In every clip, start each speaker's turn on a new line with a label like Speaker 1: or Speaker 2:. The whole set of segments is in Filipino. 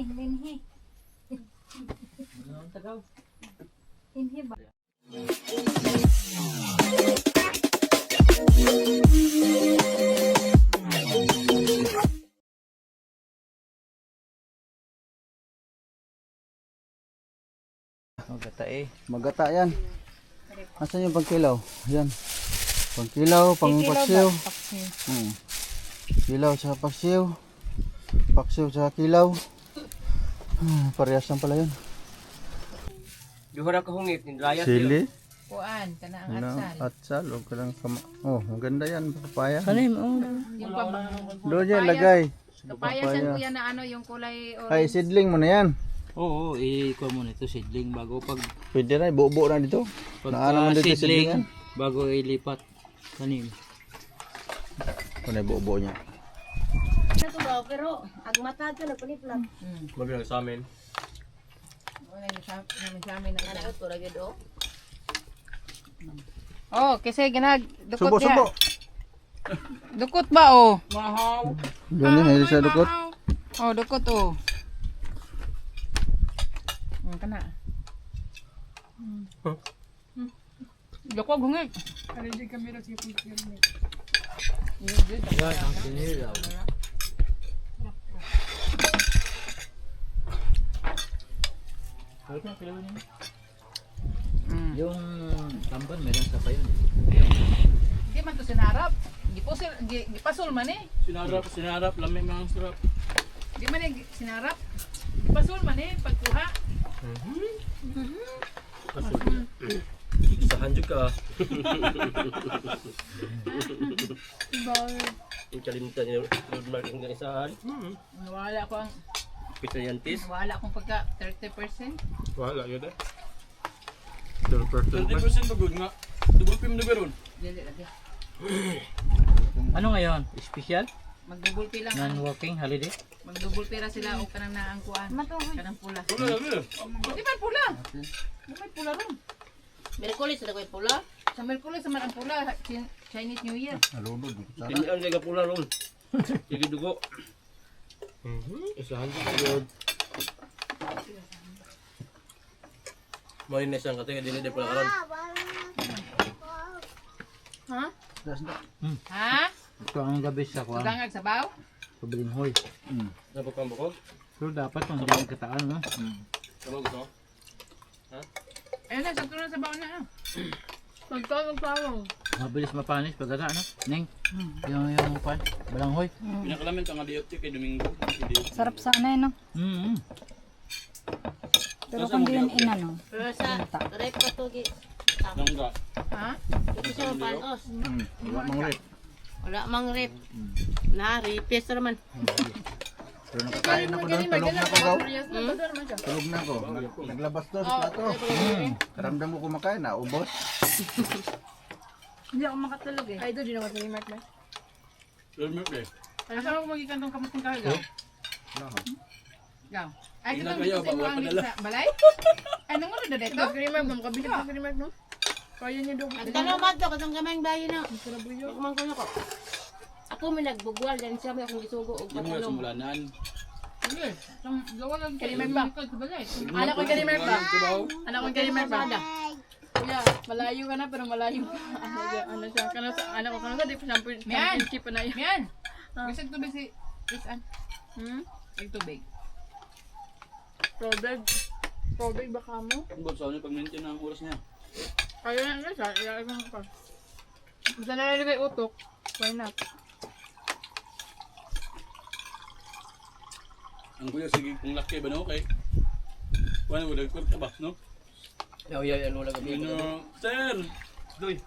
Speaker 1: Linhi.
Speaker 2: Ano tagaw?
Speaker 1: Linhi ba?
Speaker 2: Magata eh.
Speaker 3: Magata yan. Asan yung pangkilaw? Yan. Pangkilaw, pangpaksiw.
Speaker 1: Paksiw.
Speaker 3: Hmm. Kilaw sa paksiw. Paksiw sa kilaw. Hmm, parehas lang pala yun.
Speaker 4: Duhara ka hungit, nilayas
Speaker 3: Sili.
Speaker 1: Kuan, kana ang
Speaker 3: Ano,
Speaker 1: atsal.
Speaker 3: atsal. O kalang kama. Oh, maganda yan. Papaya.
Speaker 2: Kanim, oh.
Speaker 1: Yung pab
Speaker 3: Doon yan, lagay.
Speaker 1: Kapaya siya kuya na ano, yung kulay
Speaker 3: Ay,
Speaker 1: orange.
Speaker 3: seedling mo na yan.
Speaker 2: Oo, i-kuha mo na ito seedling bago pag
Speaker 3: Pwede na, buo na dito.
Speaker 2: pag
Speaker 3: Naan naman dito
Speaker 2: seedling
Speaker 3: seedlingan.
Speaker 2: bago ilipat kanim.
Speaker 3: Kung na buo niya.
Speaker 5: Ito daw, pero agmatad ka nagpalit lang.
Speaker 1: Hmm.
Speaker 4: Mabilang sa amin.
Speaker 1: Wala yung sa namin sa amin na
Speaker 5: Ano ko lagi do?
Speaker 1: Oh, kasi ginag dukot
Speaker 3: Subo,
Speaker 1: niya.
Speaker 3: subo.
Speaker 1: Dukot ba oh?
Speaker 3: Doon yan, hindi sa dukot.
Speaker 1: Oh, dukot oh. Hmm, kana. Hmm. Dukot gungig.
Speaker 2: Yan ang sinilaw.
Speaker 1: Mm.
Speaker 2: Yung tamban meron sa pa yun.
Speaker 1: Di man to sinarap. Gipusil, gi- gipasol man eh.
Speaker 4: Sinarap, sinarap, lami mga sarap.
Speaker 1: Di man eh gi- sinarap. Gipasol man eh pagkuha.
Speaker 4: Isahan dyan ka. Yung kalimutan niya, road mark yung isahan.
Speaker 1: Nawala ko ang
Speaker 4: Pitayantis.
Speaker 1: nawala akong pagka 30%.
Speaker 4: Wala, yun eh.
Speaker 6: 20% ba good nga? Double pim na meron.
Speaker 1: Dili lagi.
Speaker 2: Ano ngayon? Special?
Speaker 1: Magdubol pila ang
Speaker 2: Non-working holiday?
Speaker 1: magdubol pila sila o kanang naang kuan. Kanang pula.
Speaker 6: Wala lang eh.
Speaker 1: Di man pula. Di man pula ron.
Speaker 5: Merkulis na ko pula.
Speaker 1: Sa Merkulis sa man ang pula Chin- Chinese New Year.
Speaker 3: Nalunod.
Speaker 4: Tinian niya ka pula ron. Sige dugo. Isahan dyan ka yun. Marinas ang katay, hindi na pala karon.
Speaker 1: Ha? Ha?
Speaker 2: Ito ang gabi sa kuha.
Speaker 1: Udangag sabaw?
Speaker 2: Pabiling hoy.
Speaker 4: Napag kang bukod?
Speaker 2: So dapat kung hindi kataan no?
Speaker 4: Ano gusto mo?
Speaker 1: Ayun na, sakto na sabaw na. ah. Magtawag tawag.
Speaker 2: Mabilis mapanis pag ano? Ning. Yung yung pan. Balang hoy.
Speaker 6: Pinakalamin ka nga DFT kay Domingo.
Speaker 7: Sarap sana eh, no?
Speaker 2: Mm.
Speaker 7: Pero kung di yun inano,
Speaker 5: Pero sa rep pa to gi.
Speaker 6: Langga.
Speaker 1: Ha?
Speaker 5: Ito siya mapanos.
Speaker 3: Hmm. Wala mang rip.
Speaker 5: Wala mang rep. Na ripes naman.
Speaker 3: Pero nakakain ako doon. Tulog na ako gaw. Tulog na ako. Nag- Naglabas doon sa plato. Hmm. Karamdam ko kumakain na. Ubos.
Speaker 7: hindi ako makatulog eh. Ay, doon din ako sa remark na.
Speaker 6: Pero milk eh.
Speaker 1: Asa mo magikan tong kamuting kahagaw? Gaw. Ay, katong
Speaker 6: kayo,
Speaker 1: gusto
Speaker 6: bawal
Speaker 1: ang
Speaker 6: padala.
Speaker 1: sa balay? Ano rin na dito?
Speaker 7: Remark mo, kabisip sa remark no? Kaya niya doon.
Speaker 5: Ang tanong ba to katong gamay bayo na. Ako man kuno ko. Ako may nagbugwal dan siya may akong gisugo og
Speaker 6: Yung mga sumulanan.
Speaker 1: Sige. Tong gawa lang? Sa balay.
Speaker 7: Anak ko ba?
Speaker 6: Kubaw.
Speaker 7: Anak ko remark ba? Kuya, malayo ka na pero malayo pa. Ano siya, ano kana sa anak ko kana sa di pa sample,
Speaker 1: Mian!
Speaker 7: pa.
Speaker 1: Mian! Bisag tubig si Isan.
Speaker 7: Hmm?
Speaker 1: Ay tubig.
Speaker 7: Probag. Probag baka mo?
Speaker 6: Ang sa pag maintain ang oras niya.
Speaker 7: Kaya na na siya, ilalagay ko pa. Basta nalalagay utok, why not?
Speaker 6: Ang kuya sige kung laki ba no kay. Wala mo dagkot ka ba no?
Speaker 4: Yaw-yaw, ano lang kami.
Speaker 6: Ano, sir. Doy.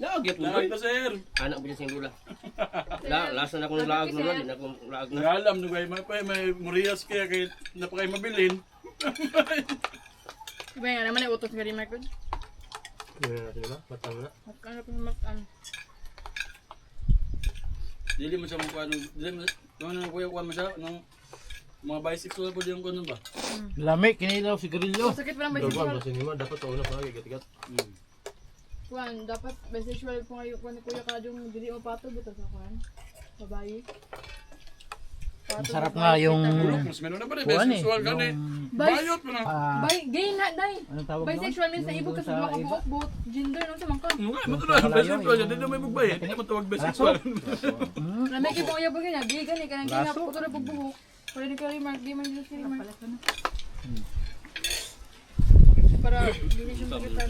Speaker 6: Lahat
Speaker 4: doy.
Speaker 6: na sir.
Speaker 4: Anak mo dyan sa lula. La, lasa na akong laag na akong laag na.
Speaker 6: No kay may may, may Murias kaya kay napakay mabilin.
Speaker 7: Diba nga naman ay utok nga remark ko?
Speaker 4: Ano natin ba? Matang na.
Speaker 7: Magkano mag ano?
Speaker 6: Dili mo siya mukha nung dili mo ano na kuya kuha mo siya nung mga bicycle po diyan ko nun ba?
Speaker 2: Lami kinilaw sigarilyo.
Speaker 7: Sakit pa lang bisexual.
Speaker 4: basta nima, dapat ako na pa gigat-gigat.
Speaker 6: Hmm.
Speaker 7: Kuan, dapat bisexual po ngayon kuan ni Kuya Kadong dili mo pato buta sa kuan. Babayi.
Speaker 2: Sarap nga yung...
Speaker 6: Mas meron na ba rin?
Speaker 2: Kuhan eh.
Speaker 6: Bisexual ka na eh.
Speaker 2: yung-
Speaker 6: Bayot mo na.
Speaker 2: ah,
Speaker 8: Bay, gay na, day.
Speaker 2: anong tawag doon?
Speaker 8: Bisexual means na
Speaker 2: Yung
Speaker 8: ibog
Speaker 2: doon
Speaker 8: ka
Speaker 2: sa
Speaker 8: sa mga kabuok, buot, gender, no, sa mangka.
Speaker 6: Ano nga, na. Bisexual yan. Hindi na may bugbay. Hindi naman tawag bisexual.
Speaker 8: Na may kipong uyabog yun, gay gani, kanang gay na,
Speaker 2: Laso.
Speaker 8: puto na pagbuhok. Pwede ni Kelly Mark, di man yun si Mark. Para, hindi siya magitan.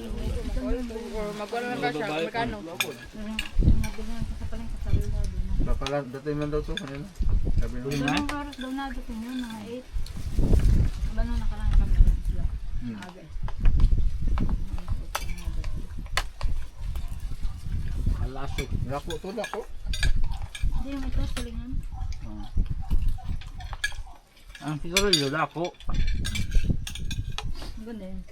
Speaker 8: Or magwala na ba siya, magkano?
Speaker 3: Baka dating lang daw to kanina. Sabi nung
Speaker 2: na?
Speaker 7: Anong oras daw na dating yun? Mga 8. Ba nung nakaraan kami lang sila? Aga.
Speaker 2: Malaso.
Speaker 3: Lako to lako.
Speaker 7: Hindi naman ito, tulingan.
Speaker 2: Ang siguro yun ako.
Speaker 7: Ang ganda yun.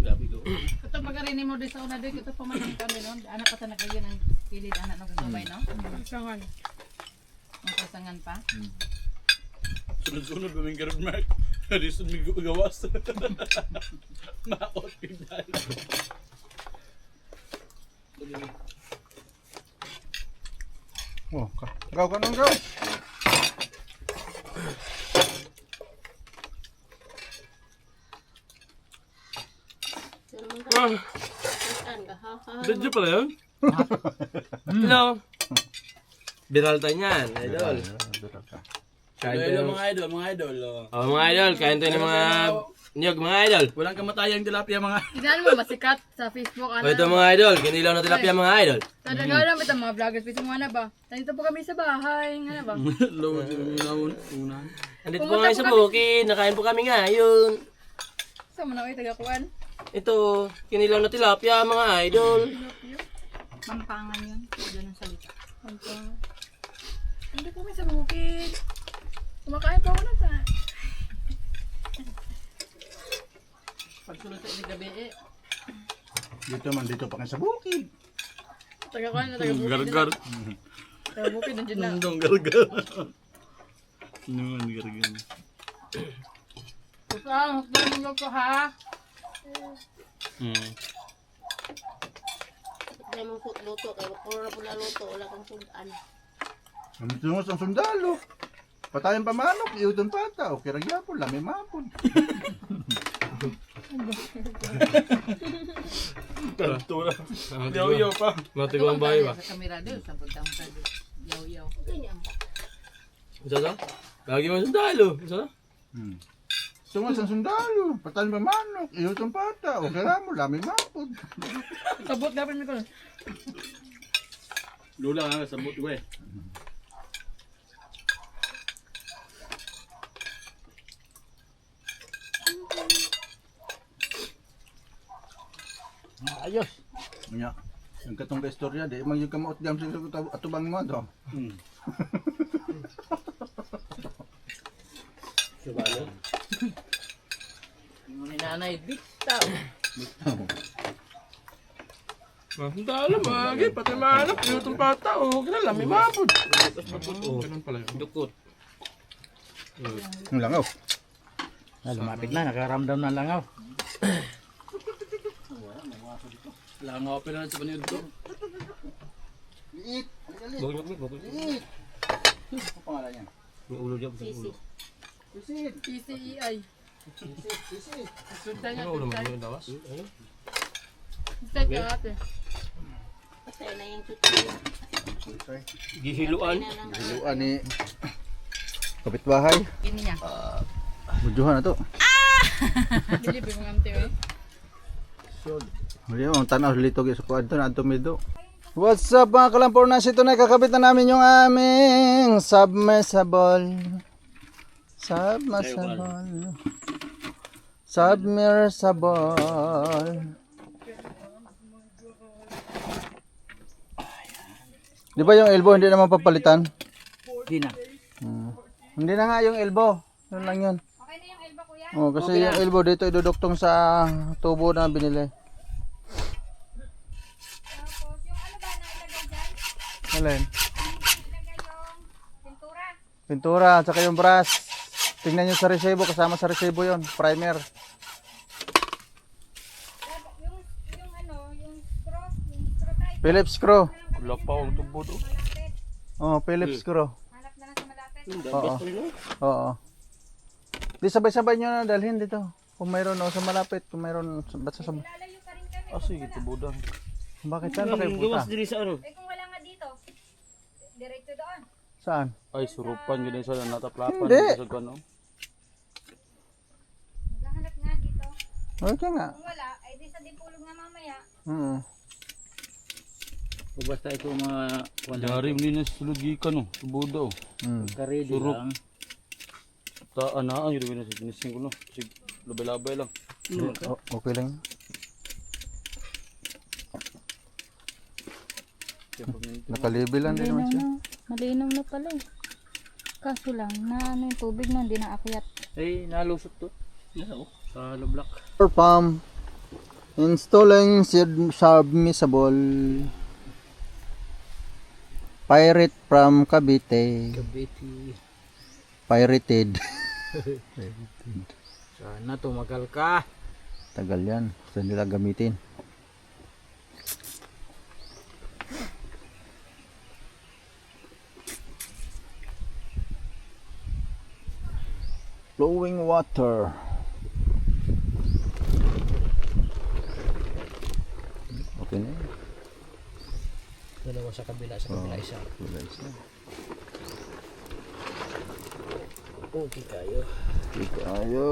Speaker 4: Grabe ko.
Speaker 1: Ito pagkarini mo di sa una di ito pamanang kami no. Anak ka na kayo ng kilid anak ng kasabay no.
Speaker 8: Sangan.
Speaker 1: Ang kasangan pa.
Speaker 6: Sunod-sunod ba may garod mark? Hindi sunod may gawas. Naot pinay.
Speaker 3: Oh, ka. Gaw ka nung gaw.
Speaker 5: Ha?
Speaker 4: Dadyo pala yun? Hello. Viral tayo niyan, idol. Kain
Speaker 6: Idol,
Speaker 4: tayo.
Speaker 6: mga idol, mga idol. oh.
Speaker 4: Oh, mga idol, kain tayo ng mga niyog, mga idol.
Speaker 6: Walang kamatayang tilapia mga
Speaker 8: Tignan mo, masikat sa Facebook,
Speaker 4: O
Speaker 8: ano.
Speaker 4: ito mga idol, kinilaw na tilapia mga idol.
Speaker 8: Talaga lang ito mga vloggers, piso mo na ba? Nandito po kami sa bahay, nga na ba?
Speaker 6: Lord, yung una.
Speaker 4: Andito po ngayon sa bukid, nakain po kami ngayon.
Speaker 8: Sa mo na, tagakuan.
Speaker 4: Ito, kinilaw na tilapia mga idol.
Speaker 7: Pampangan yun. Ito ng salita.
Speaker 8: Nandito po kami sa bukid. Kumakain pa ako na sa...
Speaker 1: Pagsulod sa gabi eh.
Speaker 3: Dito man dito pa kayo sa bukid.
Speaker 8: Tagakuan na, taga-bukid.
Speaker 6: Gargar.
Speaker 8: Taga-bukid, nandiyan na.
Speaker 6: Nandong gargar. Naman gargar.
Speaker 1: Kusang, hukdan mo ko ha.
Speaker 6: Hmm.
Speaker 5: Kaya mong food luto. Kaya na pula luto. Wala kang sudan.
Speaker 3: Ang tungos ang sundalo. Patayan pa manok, iuton pata. Okay ra gyapon, lami mapon.
Speaker 6: Kanto na. Yaw-yaw pa.
Speaker 4: Matigo ang bahay ba?
Speaker 1: Sa kamera doon, sa pagtang sa yaw-yaw.
Speaker 4: Isa to? Lagi mo sundalo. Isa to?
Speaker 3: Hmm. Tungos ang sundalo. Patayan pa manok, iuton pata. Okay ra mo, lami mapon.
Speaker 8: Sabot dapat mi ko.
Speaker 6: Lula nga sa buti we.
Speaker 2: Ayos.
Speaker 3: Nya. Ang katong ka istorya, di man yung kamaot jam sa atubang mo to.
Speaker 6: Hmm.
Speaker 4: Subalo.
Speaker 2: Yung ni nanay, bitaw.
Speaker 6: Sundalo, magi. Pati manok. Yung pata. Oh, kailan lang. May mapod.
Speaker 4: Oh,
Speaker 6: Ganun pala yun.
Speaker 4: dukot.
Speaker 3: Ang langaw.
Speaker 2: Ah, lumapit na, nakaramdam na langaw.
Speaker 6: Langaw pa na sa paniod ko.
Speaker 3: Liit. Liit. Ano pangalan niya?
Speaker 4: May ulo dyan, may
Speaker 5: Sisi.
Speaker 4: ulo.
Speaker 3: Sisid.
Speaker 8: PCEI.
Speaker 3: Sisid. Sisid.
Speaker 1: Sultan niya,
Speaker 4: Ano mo?
Speaker 1: sultan.
Speaker 4: Yung dawas?
Speaker 8: Start ka ate.
Speaker 5: Patay na yung tutoy.
Speaker 3: Okay.
Speaker 4: Gihiluan.
Speaker 5: Na lang.
Speaker 3: Hiluan ni kapitbahay.
Speaker 1: Kini niya.
Speaker 3: Bujuhan na to.
Speaker 8: Dili ba mga ante eh.
Speaker 3: Mali ang tanaw litog sa kuad to na tumido. What's up mga kalampor na sito na kakabit na namin yung aming submersible. Submersible. Submersible. Di ba yung elbow hindi naman papalitan?
Speaker 2: Di na.
Speaker 3: Hmm. Hindi na nga yung elbow. Yun lang yun. Okay na yung elbow kuya? Oh, kasi yung elbow dito iduduktong sa tubo na binili. Alin? Pintura. Pintura, at saka yung brush. Tingnan nyo sa resibo, kasama sa resibo yon primer. Phillips screw.
Speaker 4: Wala pa ang tubo do.
Speaker 3: Oh, Philips screw.
Speaker 8: Hanap na lang sa malapit.
Speaker 3: Oo. Oo. Di sabay-sabay nyo na dalhin dito. Kung mayroon o sa malapit, kung mayroon, ba't sa sabay?
Speaker 8: Lalayo pa rin kami.
Speaker 6: Ah, sige, tubudang.
Speaker 3: Bakit saan pa kayo?
Speaker 4: Gawas diri sa ano.
Speaker 8: Eh kung wala nga dito, diretso doon.
Speaker 3: Saan?
Speaker 6: Ay, surupan, ganyan sa nataplapan.
Speaker 3: Hindi.
Speaker 6: Sa ano.
Speaker 8: Maghahanap nga dito.
Speaker 3: Okay nga.
Speaker 8: Kung wala, ay di sa dipulog nga mamaya.
Speaker 3: Mm.
Speaker 2: O basta ito mga wala.
Speaker 6: Dari, hindi na sulod gikan, oh. Tubuda, oh.
Speaker 3: Mm.
Speaker 2: Karedi
Speaker 6: Surok.
Speaker 2: lang.
Speaker 6: Ta, anaan, yun rin na sa ginising ko, no. Sig, labay-labay lang.
Speaker 3: O- okay lang. Lang din naman siya.
Speaker 7: Na. Malinaw na pala eh. Kaso lang, na ano yung tubig na hindi naakyat.
Speaker 2: Eh, nalusot to. Yan oh. Sa lublak.
Speaker 3: Water pump. Installing sub- submersible. Pirate from Cavite.
Speaker 2: Kabiti.
Speaker 3: Pirated.
Speaker 2: Sana tumagal ka.
Speaker 3: Tagal yan. Saan nila gamitin? Flowing water. Okay na yun.
Speaker 2: Dalawa sa kabila, sa kabila isa.
Speaker 3: Wala isa.
Speaker 2: Okay kayo.
Speaker 3: Dito ayo.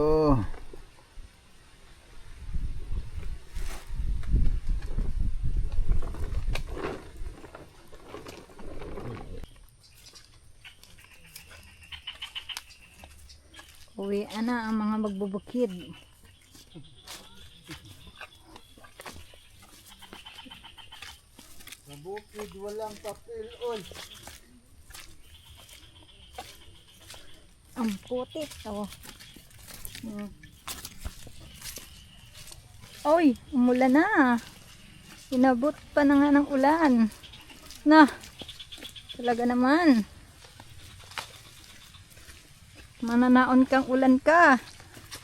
Speaker 7: Uwi na ang mga magbubukid.
Speaker 3: Bukid walang papel on.
Speaker 7: Ang puti. Oh. Hmm. Oy, umulan na. Inabot pa na nga ng ulan. Na, talaga naman. Mananaon kang ulan ka.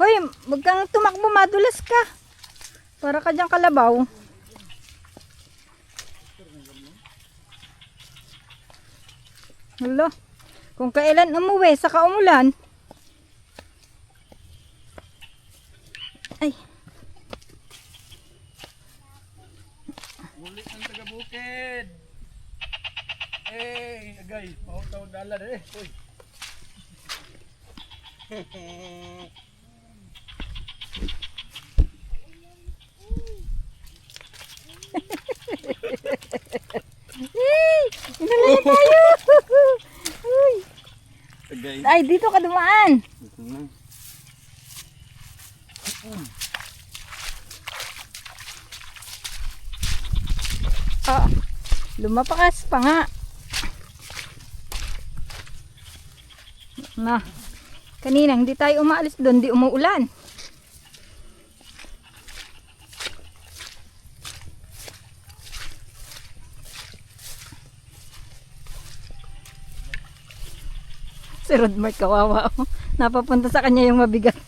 Speaker 7: Hoy, wag kang tumakbo, madulas ka. Para ka diyang kalabaw. Hala, kung kailan umuwi, saka umulan. Ay,
Speaker 6: Ulit ng taga-bukid. Eh, agay, mahutaw dala eh. Uy.
Speaker 7: inalayan tayo. Uy.
Speaker 6: Agay.
Speaker 7: Ay, dito ka dumaan.
Speaker 6: Ito na.
Speaker 7: Ah, lumapakas pa nga. Na, kanina hindi tayo umaalis doon, di umuulan. Si Rodmark kawawa. Napapunta sa kanya yung mabigat.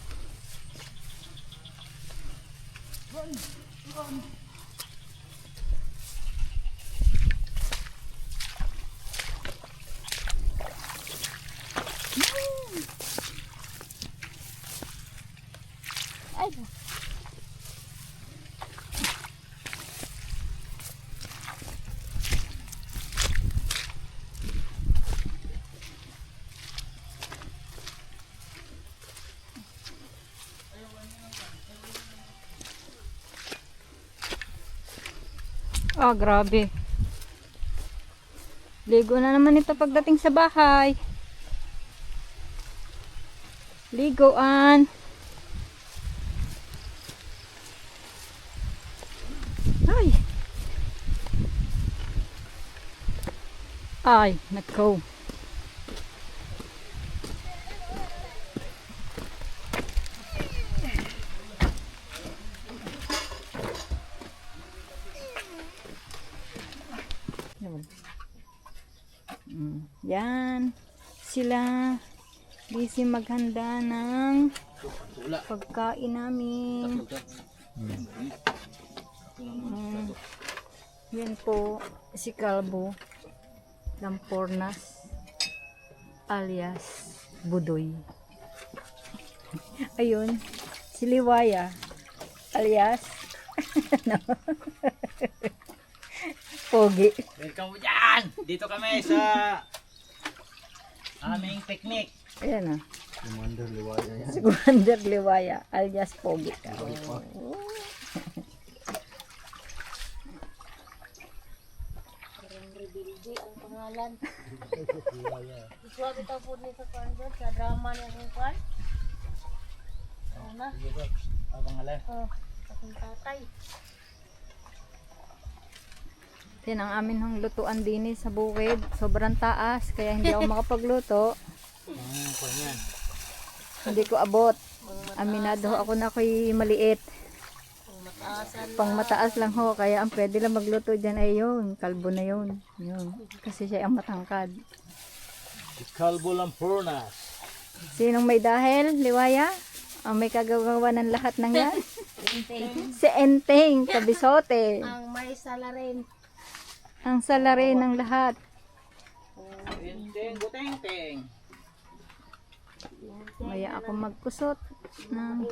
Speaker 7: Ay, Ah, grabe. Ligo na naman ito pagdating sa bahay. Ligoan. Ay. Ay, nako. Mm, Yan. Sila busy maghanda ng pagkain namin. Mm. Yan po si Kalbo. Lampornas alias Budoy. Ayun, si Liwaya alias ano? Pogi.
Speaker 2: Welcome dyan! Dito kami sa aming picnic.
Speaker 7: Ayan ah.
Speaker 3: Commander Liwaya yan.
Speaker 7: Si Commander Liwaya alias Pogi.
Speaker 5: ang pangalan. Ikaw bitaw po ni sa kwan doon, sa drama niya kung kwan. Oo na,
Speaker 2: Abang halay.
Speaker 5: oh, akong tatay.
Speaker 7: Yan ang amin hong lutuan din eh, sa bukid. Sobrang taas, kaya hindi ako makapagluto.
Speaker 2: Kung yan.
Speaker 7: Hindi ko abot. Aminado ako na ako'y maliit. Pang mataas lang ho, kaya ang pwede lang magluto dyan ay yun. Kalbo na yun. yun. Kasi siya ang matangkad.
Speaker 2: Kalbo Lampornas.
Speaker 7: Sinong may dahil, Liwaya? Ang may kagagawa ng lahat ng yan? si Enteng, kabisote.
Speaker 5: Ang may salarin.
Speaker 7: Ang salari ng lahat.
Speaker 2: Teng, buteng, teng.
Speaker 7: Maya ako magkusot. ng.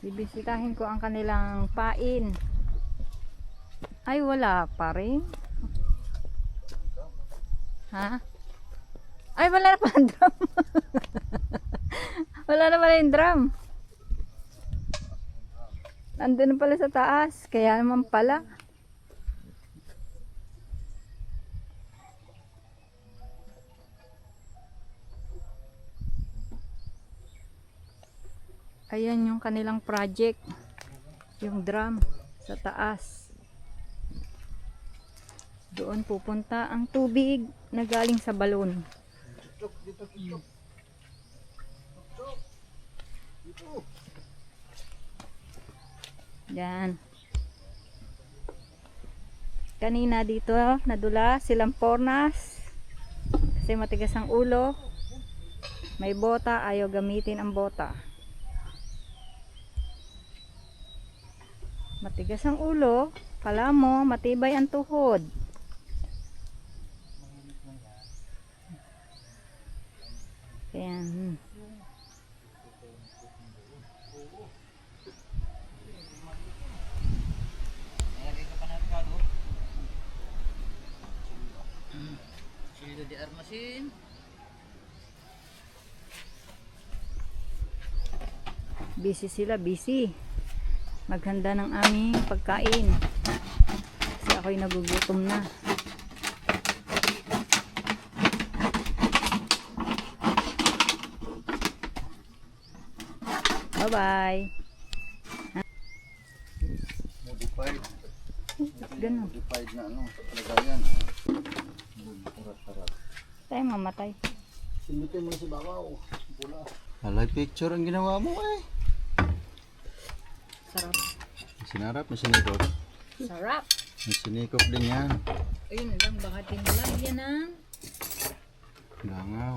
Speaker 7: Bibisitahin ko ang kanilang pain. Ay, wala pa rin. Ha? Ay, wala na pala drum. wala na pala yung drum. Nandun na pala sa taas. Kaya naman pala. Ayan yung kanilang project. Yung drum sa taas. Doon pupunta ang tubig na galing sa balon. Yan. Kanina dito nadula silang pornas kasi matigas ang ulo. May bota, ayaw gamitin ang bota. Matigas ang ulo, kala mo matibay ang tuhod. Kaya, hmm.
Speaker 2: Silo di armasin.
Speaker 7: busy sila, busy. Maghanda ng aming pagkain. Kasi ako'y nagugutom na. Bye-bye.
Speaker 3: Modified.
Speaker 7: Ganun.
Speaker 3: Modified na ano. Lagayan.
Speaker 7: Tayo mamatay.
Speaker 3: Sindutin mo si Babaw. Pula. Alay picture ang ginawa mo eh.
Speaker 7: Sarap.
Speaker 3: Sinarap na sinikop.
Speaker 7: Sarap.
Speaker 3: May sinikop din yan.
Speaker 7: Ayun lang, baka tinulagyan ng
Speaker 3: Langaw.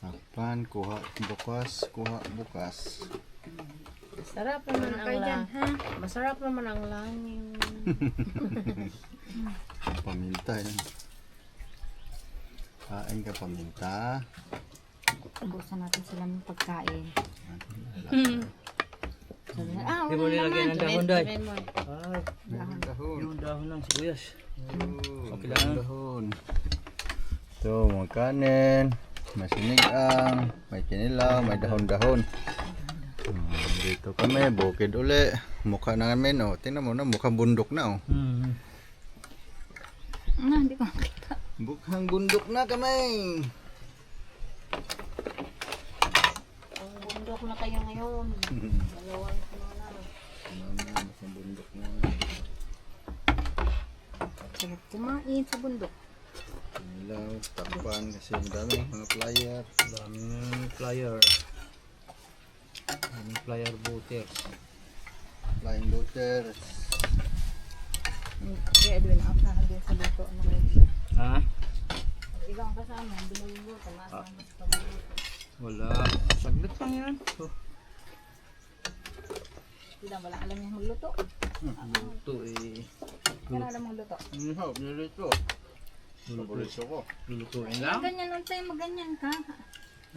Speaker 3: Takpan, kuha bukas, kuha bukas.
Speaker 5: Masarap naman ang lang.
Speaker 7: ha?
Speaker 5: Masarap naman ang langin.
Speaker 3: Paminta yan. Kain ka paminta.
Speaker 7: Ubusan natin sila ng pagkain. Sabi na, ah,
Speaker 2: mo nilagyan ng dahon day. Ah,
Speaker 3: Meron dahon.
Speaker 2: yung dahon ng sibuyas. Okay lang.
Speaker 3: dahon. Ito, mga kanin. May sinigang, may kinilaw, may dahon-dahon. Hmm, dito kami, bukid uli. Mukha namin, oh. Tingnan mo na, mukhang bundok na, oh.
Speaker 2: Hmm.
Speaker 7: Ah, hindi ko makita.
Speaker 3: Mukhang bundok na kami.
Speaker 5: Ang bundok na kayo ngayon. Dalawang kumana.
Speaker 3: Mukhang bundok na.
Speaker 7: Sarap kumain sa bundok.
Speaker 3: Kinilaw, takpan, kasi madami, mga flyer.
Speaker 2: Daming flyer. Daming flyer butter.
Speaker 3: Flying butters.
Speaker 7: Kaya Edwin, ang sana din sa luto ng.
Speaker 2: Ha?
Speaker 7: Ikaw ang kasama, binuluto, masama sa pagluluto.
Speaker 2: Wala. Saglit lang yan. Oh.
Speaker 7: Sila wala alam yung magluto.
Speaker 2: Ito eh.
Speaker 7: Wala alam magluto.
Speaker 3: Ang hap, nilito. Paborito ko.
Speaker 2: Lulutuin lang.
Speaker 7: Ganyan lang tayo, maganyan ka.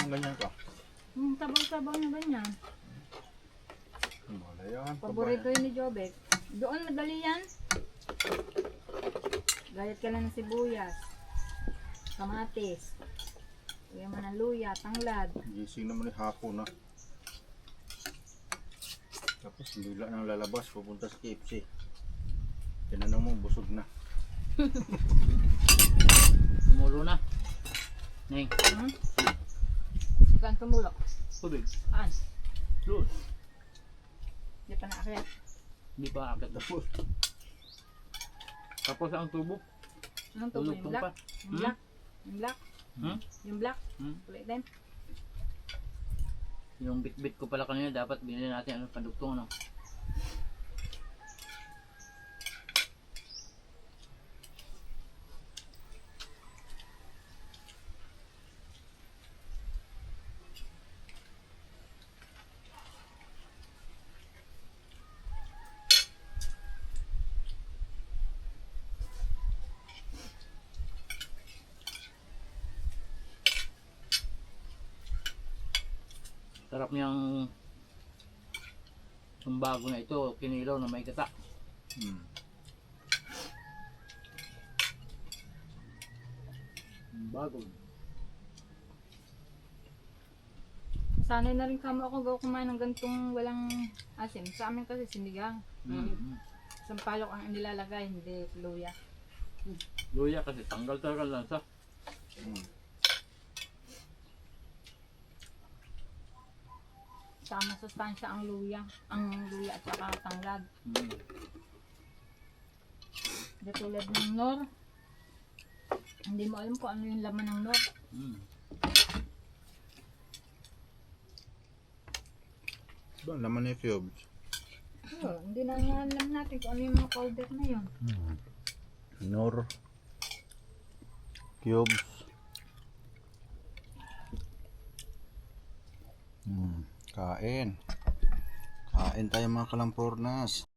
Speaker 3: Ang ganyan ka.
Speaker 7: Yung sabaw-sabaw na ganyan.
Speaker 3: Wala yan.
Speaker 7: Paborito yun ni Jobek. Doon madali yan. Gayat ka lang ng sibuyas. Kamatis. Lagyan mo ng luya, tanglad.
Speaker 3: Gising naman ni hapon na. Tapos bigla nang lalabas, pupunta sa KFC. Tinanong mo, busog na.
Speaker 2: Tumulo na. Neng,
Speaker 7: Saan tumulok?
Speaker 2: tubig.
Speaker 7: Saan?
Speaker 2: Doon.
Speaker 7: Hindi pa naakyat.
Speaker 2: Hindi pa akit tapos. Tapos ang tubo.
Speaker 7: Anong tubo? Yung black?
Speaker 2: pa.
Speaker 7: Yung black? Yung black?
Speaker 2: Hmm?
Speaker 7: Yung black?
Speaker 2: Hmm?
Speaker 7: Kulay din?
Speaker 2: Yung bit-bit ko pala kanina, dapat binili natin ano, pandugtong ano. Sarap niyang yung bago na ito, kinilaw na may gata.
Speaker 3: Hmm.
Speaker 2: Bago.
Speaker 7: Sanay na rin kamo ako gaw kumain ng gantong walang asim. Sa amin kasi sinigang.
Speaker 2: Mm.
Speaker 7: Sampalok ang nilalagay, hindi luya.
Speaker 2: Luya kasi tanggal talaga ang lansa.
Speaker 7: Tama sustansya ang luya. Ang luya at saka tanglad.
Speaker 2: Mm.
Speaker 7: Di tulad ng nor. Hindi mo alam kung ano yung laman ng nor.
Speaker 2: Mm.
Speaker 3: Ba, laman ni cubes.
Speaker 7: Oo, hindi na nga alam natin kung ano yung mga powder na yun.
Speaker 3: Nor. Cubes. Hmm. Kain. Kain tayo mga kalampornas.